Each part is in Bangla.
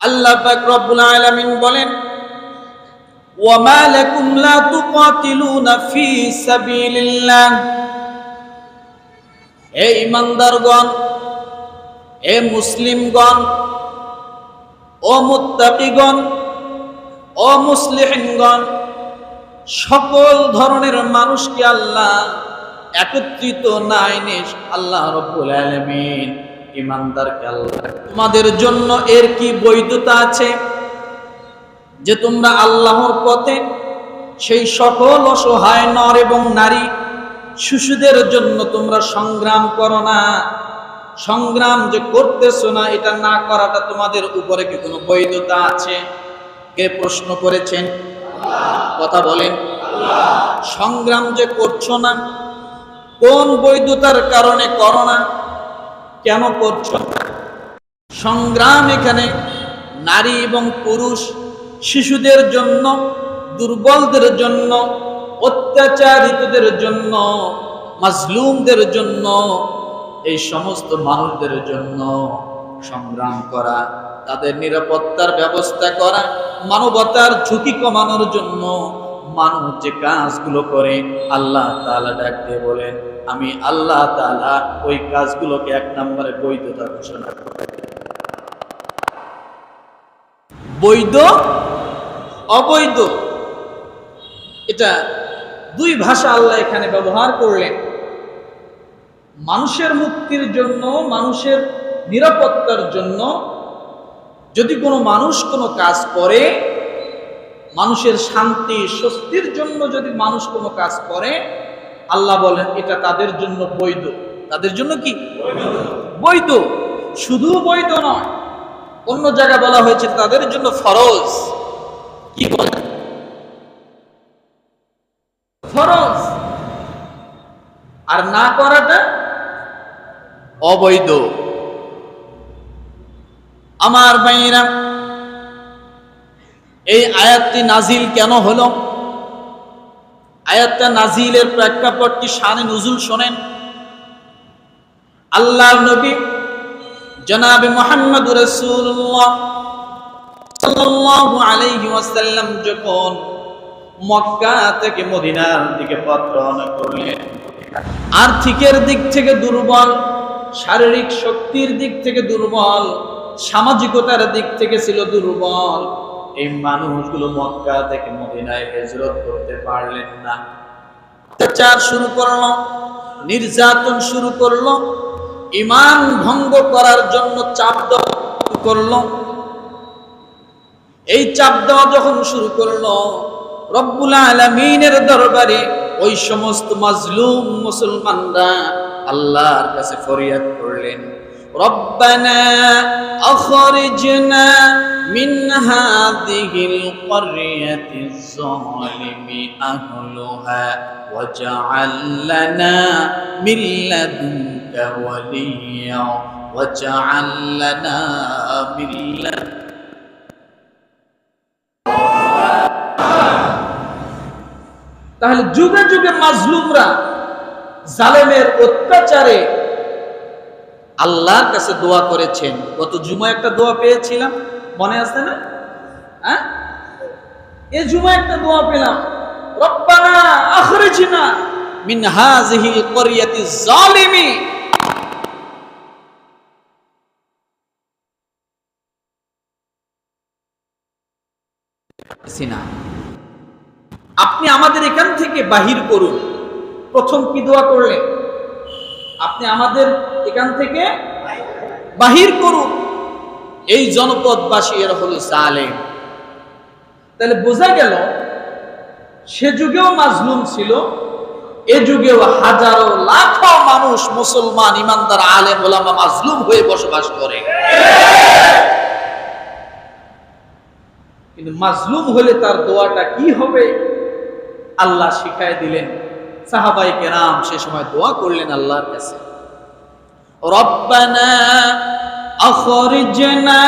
আল্লাহ পাক রব্বুল আলামিন বলেন ওয়ামা লাকুম লা তুকাতিলুনা ফি সাবিলিল্লাহ। হে ইমানদারগণ হে মুসলিমগণ, ও মুত্তাকিগণ, ও মুসলিহিনগণ, সকল ধরনের মানুষকে আল্লাহ একত্রিত না এনে আল্লাহ রব্বুল আলামিন। ইমানদারকে তোমাদের জন্য এর কি বৈধতা আছে? যে তোমরা আল্লাহর পথে সেই সকল অসহায় নর এবং নারী শিশুদের জন্য তোমরা সংগ্রাম করো না। সংগ্রাম যে করতেছো না, এটা না করাটা তোমাদের উপরে কি কোনো বৈধতা আছে? কে প্রশ্ন করেছেন? কথা বলেন। সংগ্রাম যে করছ না, কোন বৈধতার কারণে করো না? কেন করছ সংগ্রাম এখানে নারী এবং পুরুষ শিশুদের জন্য, দুর্বলদের জন্য, অত্যাচারিতদের জন্য, মাজলুমদের জন্য, এই সমস্ত মানুষদের জন্য সংগ্রাম করা, তাদের নিরাপত্তার ব্যবস্থা করা, মানবতার ঝুঁকি কমানোর জন্য মানুষ যে কাজগুলো করে, আল্লাহ তাআলা ডাক দিয়ে বলেন আমি আল্লাহ তাআলা ওই কাজগুলোকে এক নম্বরে বৈধতা ঘোষণা করি। বৈধ, অবৈধ, এটা দুই ভাষা আল্লাহ এখানে ব্যবহার করলেন। মানুষের মুক্তির জন্য, মানুষের নিরাপত্তার জন্য যদি কোনো মানুষ কোনো কাজ করে, মানুষের শান্তি, স্বস্তির জন্য যদি মানুষ কোনো কাজ করে আল্লাহ বলেন, এটা তাদের জন্য বৈধ। তাদের জন্য কি? বৈধ। শুধু বৈধ নয়, অন্য জায়গায় বলা হয়েছে তাদের জন্য ফরজ। কি বলে ফরজ। আর না করাটা অবৈধ। আমার ভাইরা এই আয়াতটি নাজিল কেন হলো? আয়াতটা নাজিলের প্রেক্ষাপটটি শানে নজুল শোনেন। আল্লাহ নবী জনাব মোহাম্মদ রসুল্লাহ যখন আর্থিকের দিক থেকে দুর্বল, শারীরিক শক্তির দিক থেকে দুর্বল, সামাজিকতার দিক থেকে ছিল দুর্বল এই মানুষগুলো মক্কা থেকে মদিনায় হেজরত করতে পারলেন না। অত্যাচার শুরু করল, নির্যাতন শুরু করল, ইমান ভঙ্গ করার জন্য চাপ দেওয়া করল। এই চাপ দেওয়া যখন শুরু করল, রব্বুল আলমিনের দরবারে ওই সমস্ত মাজলুম মুসলমানরা আল্লাহর কাছে ফরিয়াদ করলেন, রব্বানা আখরিজনা من هذه القرية الظالم أهلها واجعل لنا من لدنك وليا واجعل لنا من لدنك তাহলে যুগে যুগে মাজলুমরা জালেমের অত্যাচারে আল্লাহর কাছে দোয়া করেছেন গত জুমা একটা দোয়া পেয়েছিলাম মনে আছে না? হ্যাঁ? এ জুমা একটা দোয়া পেলাম। রব্বানা আখরিজনা মিন হাযিহি ক্বরিয়াতি জালিমি সিনা। আপনি আমাদের এখান থেকে বাহির করুন। প্রথম কি দোয়া করলেন? আপনি আমাদের এখান থেকে বাহির করুন। এই জনপদবাসী এরা হলো জালেম। তাহলে বোঝা গেল, সে যুগেও মাজলুম ছিল, এ যুগেও হাজারো, লাখো মানুষ মুসলমান, ইমানদার, আলেম, ওলামা মাজলুম হয়ে বসবাস করে। কিন্তু মাজলুম হলে তার দোয়াটা কি হবে? আল্লাহ শিখায় দিলেন। সাহাবাই কেরাম সে সময় দোয়া করলেন আল্লাহর কাছে। রব্বানা আখরিজনা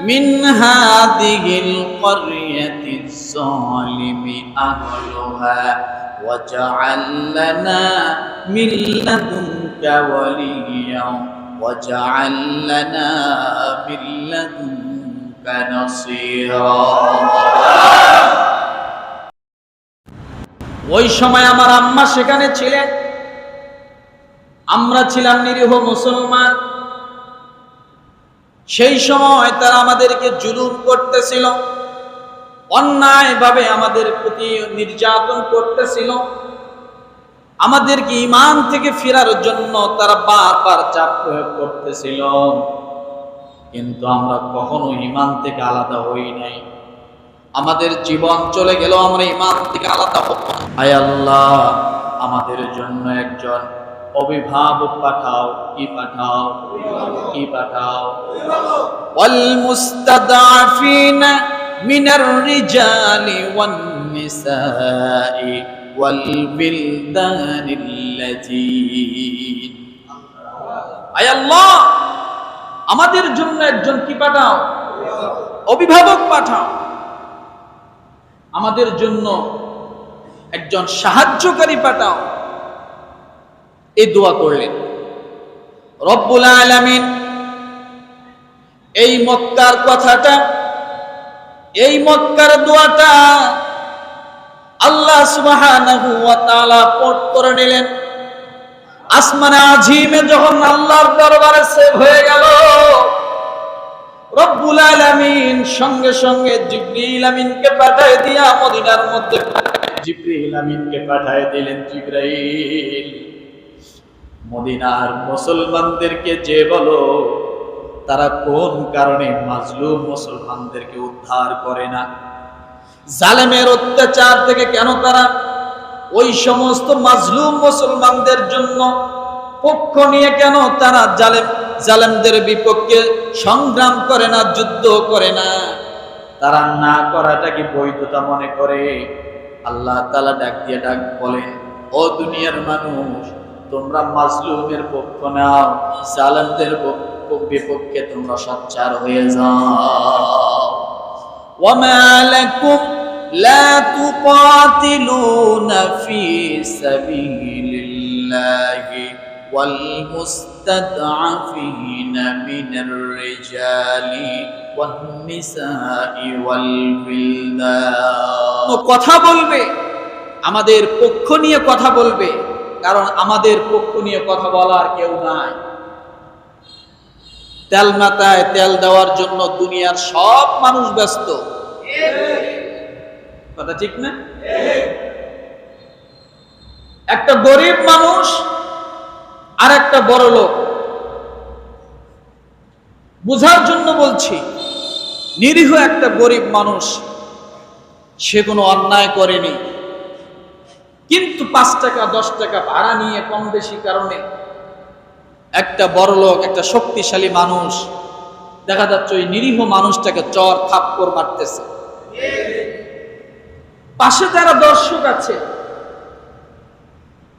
মিন হাদিহিল ক্বরিয়াতিজ জালিমি আহলুহা ওয়াজআল লানা মিন লাদুনকা ওয়ালিয়া ওয়াজআল লানা মিন লাদুনকা نصيرا ওই সময় আমার আম্মা সেখানে ছিলেন আমরা ছিলাম নিরীহ মুসলমান সেই সময় তারা আমাদেরকে জুলুম করতেছিল, অন্যায়ভাবে আমাদের প্রতি নির্যাতন করতেছিল। আমাদেরকে ইমান থেকে ফেরার জন্য তারা বারবার চাপ প্রয়োগ করতেছিল। কিন্তু আমরা কখনো ইমান থেকে আলাদা হই নাই। আমাদের জীবন চলে গেল আমরা ইমান থেকে আলাদা হব আয় আল্লাহ, আমাদের জন্য একজন অভিভাবক পাঠাও কি পাঠাও কি পাঠাও والمستضعفين من الرجال والنساء والبلدان التي আয় আল্লাহ আমাদের জন্য একজন কি পাঠাও অভিভাবক পাঠাও আমাদের জন্য একজন সাহায্যকারী পাঠাও এই দোয়া করলেন। রব্বুল আলামিন এই মক্কার কথাটা, এই মক্কার দোয়াটা আল্লাহ সুবহানাহু ওয়া তাআলা পট করে নিলেন। আসমানে আজিমে যখন আল্লাহর দরবারে সেভ হয়ে গেল, রব্বুল আলামিন সঙ্গে সঙ্গে জিবরিল আমিনকে পাঠায় দিয়া মদিনার মধ্যে জিবরিল আমিনকে পাঠায় দিলেন জিবরাইল মদিনার মুসলমানদেরকে যে বলো, তারা কোন কারণে মাজলুম মুসলমানদেরকে উদ্ধার করে না? জালেমের অত্যাচার থেকে কেন তারা ওই সমস্ত মাজলুম মুসলমানদের জন্য পক্ষ নিয়ে কেন তারা জালেম, জালেমদের বিপক্ষে সংগ্রাম করে না, যুদ্ধ করে না? তারা না করাটা কি বৈধতা মনে করে? আল্লাহ তালা ডাক দিয়ে ডাক বলেন, ও দুনিয়ার মানুষ তোমরা মাজলুমের পক্ষ নাও জালেমদের পক্ষ- বিপক্ষে তোমরা সচ্চার হয়ে যাও وما لكم لا تقاتلون في سبيل الله والمستضعفين من الرجال والنساء والولدان কথা বলবে আমাদের পক্ষ নিয়ে কথা বলবে কারণ আমাদের পক্ষ নিয়ে কথা বলার কেউ নাই। তেল মাথায় তেল দেওয়ার জন্য দুনিয়ার সব মানুষ ব্যস্ত। কথা ঠিক না? একটা গরিব মানুষ আর একটা বড় লোক। বুঝার জন্য বলছি, নিরীহ একটা গরিব মানুষ, সে কোনো অন্যায় করেনি। কিন্তু পাঁচ টাকা, দশ টাকা ভাড়া নিয়ে কম বেশি কারণে একটা বড় লোক একটা শক্তিশালী মানুষ, দেখা যাচ্ছে ওই নিরীহ মানুষটাকে চর থাপ্পর মারতেছে। পাশে যারা দর্শক আছে,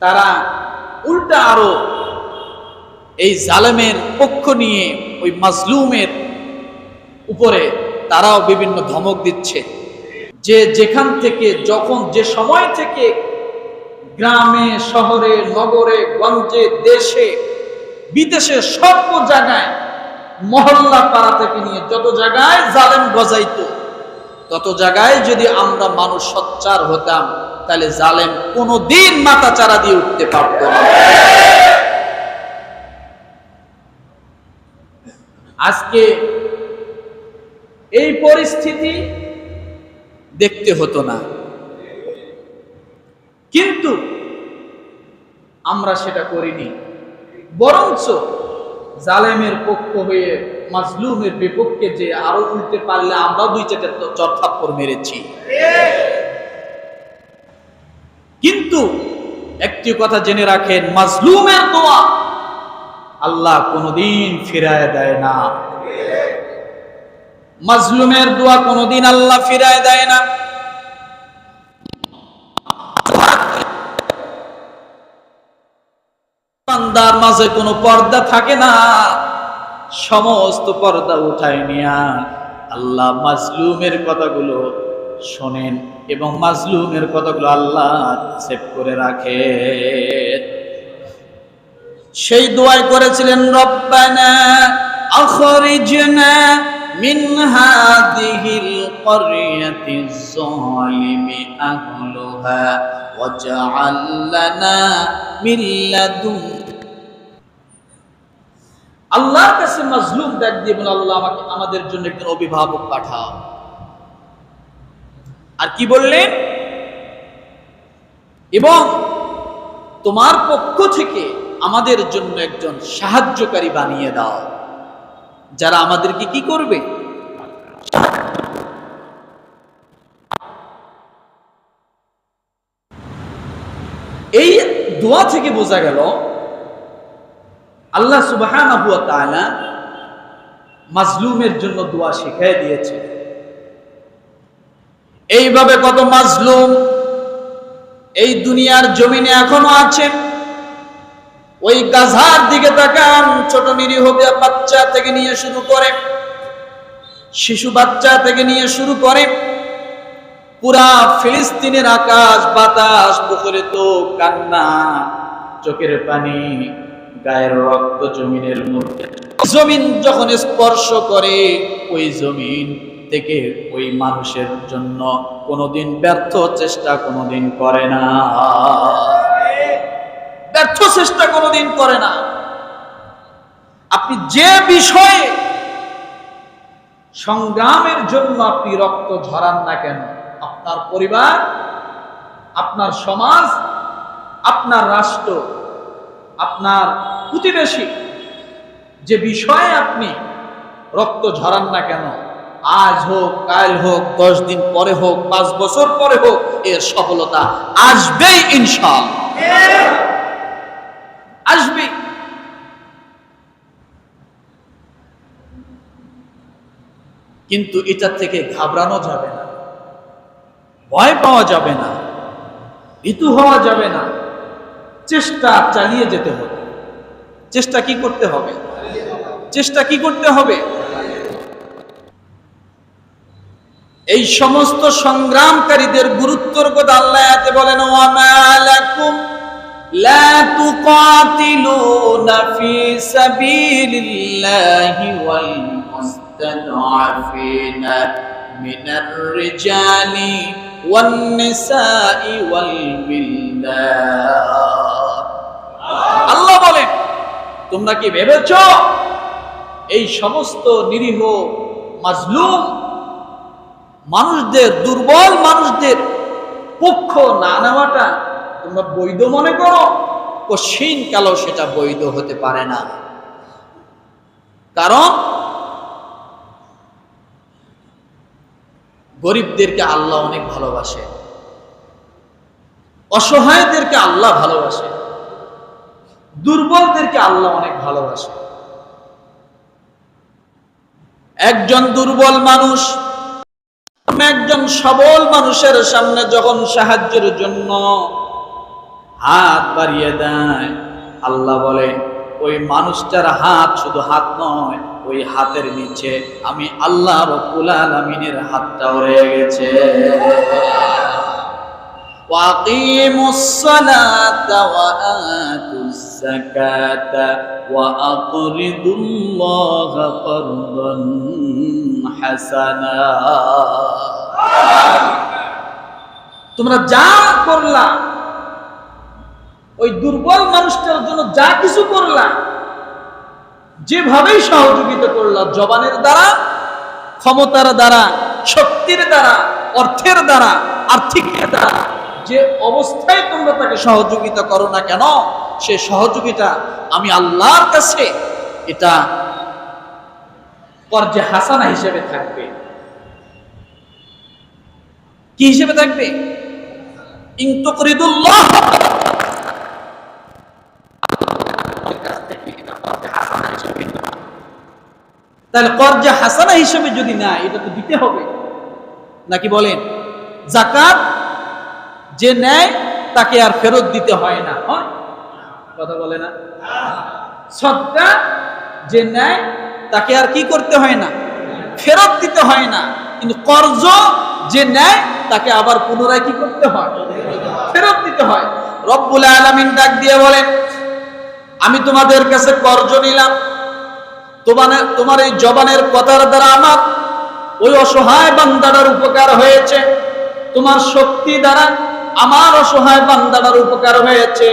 তারা উল্টা আরও এই জালেমের পক্ষ নিয়ে, ওই মাজলুমের উপরে তারাও বিভিন্ন ধমক দিচ্ছে। যে যেখান থেকে, যখন যে সময় থেকে গ্রামে, শহরে, নগরে, গঞ্জে, দেশে, বিদেশে, সর্ব জায়গায় মহল্লা পাড়া থেকে নিয়ে যত জায়গায় জালেম গজাইত, তত জায়গায় যদি আমরা মানুষ সচ্চার হতাম, তাহলে জালেম কোনোদিন মাথা চারা দিয়ে উঠতে পারত না। আজকে এই পরিস্থিতি দেখতে হতো না। কিন্তু আমরা সেটা করিনি। বরঞ্চ জালেমের পক্ষ হয়ে, মাজলুমের বিপক্ষে যে আরও উল্টে পারলে আমরা দুই চারটা চরথাপ্পর মেরেছি। কিন্তু একটি কথা জেনে রাখেন মাজলুমের দোয়া আল্লাহ কোনোদিন ফিরায় দেয় না। মাজলুমের দোয়া কোনোদিন আল্লাহ ফিরায় দেয় না। বান্দার মাঝে কোনো পর্দা থাকে না সমস্ত পর্দা উঠায় নিয়া আল্লাহ মাজলুমের কথাগুলো শোনেন এবং মাজলুমের কথাগুলো আল্লাহ সেভ করে রাখে সেই দোয়াই করেছিলেন রব্বানা আখরিজনা من هذه القرية الظالم أهلها واجعل لنا من لدنك আল্লাহর কাছে মাজলুম ডাক দিয়ে বলে, আল্লাহ, আমাকে, আমাদের জন্য একজন অভিভাবক পাঠাও। আর কি বললেন? এবং তোমার পক্ষ থেকে আমাদের জন্য একজন সাহায্যকারী বানিয়ে দাও, যারা আমাদেরকে কি করবে? এই দোয়া থেকে বোঝা গেল আল্লাহ সুবহানাহু ওয়া তাআলা মাজলুমের জন্য দোয়া শিখিয়ে দিয়েছে। এইভাবে কত মাজলুম এই দুনিয়ার জমিনে এখনও আছে ওই গাজার দিকে তাকান, ছোট নিরীহ বাচ্চা থেকে নিয়ে শুরু করে, শিশু বাচ্চা থেকে নিয়ে শুরু করে, পুরা ফিলিস্তিনের আকাশ বাতাস পুকুরে তো কান্না, চোখের পানি গায়ের রক্ত জমিনের মধ্যে জমিন যখন স্পর্শ করে, ওই জমিন থেকে ওই মানুষের জন্য কোনোদিন ব্যর্থ চেষ্টা কোনোদিন করে না। ব্যর্থ চেষ্টা কোনোদিন করে না। আপনি যে বিষয়ে সংগ্রামের জন্য আপনি রক্ত ঝরান না কেন, আপনার পরিবার, আপনার সমাজ, আপনার রাষ্ট্র আপনার প্রতিবেশী। যে বিষয়ে আপনি রক্ত ঝরান না কেন, আজ হোক, কাল হোক, দশ দিন পরে হোক, পাঁচ বছর পরে হোক, এর সফলতা আসবেই ইনশাল আসবে কিন্তু এটা থেকে ঘাবড়ানো যাবে না, ভয় পাওয়া যাবে না, ভীতু হওয়া যাবে না। চেষ্টা চালিয়ে যেতে হবে। চেষ্টা কি করতে হবে? চেষ্টা কি করতে হবে? এই সমস্ত সংগ্রামকারীদের গুরুত্বর কথা আল্লাহ বলেন ওয়ামালাকুম ওয়াল মুস্তাদআফিনা মিনার রিজালি ওয়ান নিসাই ওয়াল বিলদান আল্লাহ বলেন তোমরা কি ভেবেছো? এই সমস্ত নিরীহ মাজলুম, মানুষদের, দুর্বল মানুষদের পক্ষ না নেওয়াটা তোমরা বৈধ মনে করো? কশিন কালো সেটা বৈধ হতে পারে না। কারণ গরিবদেরকে আল্লাহ অনেক ভালোবাসে, অসহায়দেরকে আল্লাহ ভালোবাসে। দুর্বলদেরকে আল্লাহ অনেক ভালোবাসে। একজন দুর্বল মানুষ, একজন সবল মানুষের সামনে যখন সাহায্যের জন্য হাত বাড়িয়ে দেয়, আল্লাহ বলে, ওই মানুষটার হাত শুধু হাত নয়, ওই হাতের নিচে আমি আল্লাহ রব্বুল আলামিনের হাতটাও রয়ে গেছে। وأقيموا الصلاة وآتوا الزكاة وأقرضوا الله قرضا حسنا তোমরা যা করলা ওই দুর্বল মানুষটার জন্য যা কিছু করলা যেভাবেই সহযোগিতা করলা জবানের দ্বারা ক্ষমতার দ্বারা শক্তির দ্বারা অর্থের দ্বারা আর্থিক দ্বারা যে অবস্থায় তোমরা তাকে সহযোগিতা করো না কেন, সে সহযোগিতা আমি আল্লাহর কাছে, এটা কর্জে হাসানা হিসেবে থাকবে। কি হিসেবে থাকবে? তাহলে কর্জা হাসানা হিসেবে যদি না, এটা তো দিতে হবে। নাকি বলেন জাকাত যে নেয়, তাকে আর ফেরত দিতে হয় না। হয়? কথা বলে না? সদকা যে নেয়, তাকে আর কি করতে হয় না? ফেরত দিতে হয় না। কিন্তু কর্জ যে নেয়, তাকে আবার পুনরায় কি করতে হয়? ফেরত দিতে হয়। রব্বুল আলামিন ডাক দিয়ে বলেন, আমি তোমাদের কাছে কর্জ নিলাম। তোমার তোমার এই জবানের কথার দ্বারা আমার ওই অসহায় বান্দাটার উপকার হয়েছে। তোমার শক্তি দ্বারা আমার অসহায় বান্দাটার উপকার হয়েছে।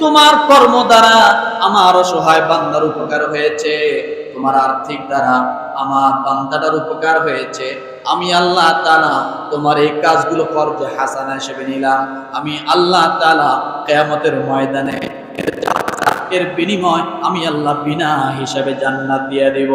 তোমার কর্ম দ্বারা আমার অসহায় বান্দার উপকার হয়েছে। তোমার আর্থিক দ্বারা আমার বান্দাটার উপকার হয়েছে। আমি আল্লাহ তালা তোমার এই কাজগুলো ফরজে হাসানা হিসেবে নিলাম। আমি আল্লাহ তালা কেয়ামতের ময়দানে এর বিনিময় আমি আল্লাহ বিনা হিসাবে জান্নাত দিয়ে দিব।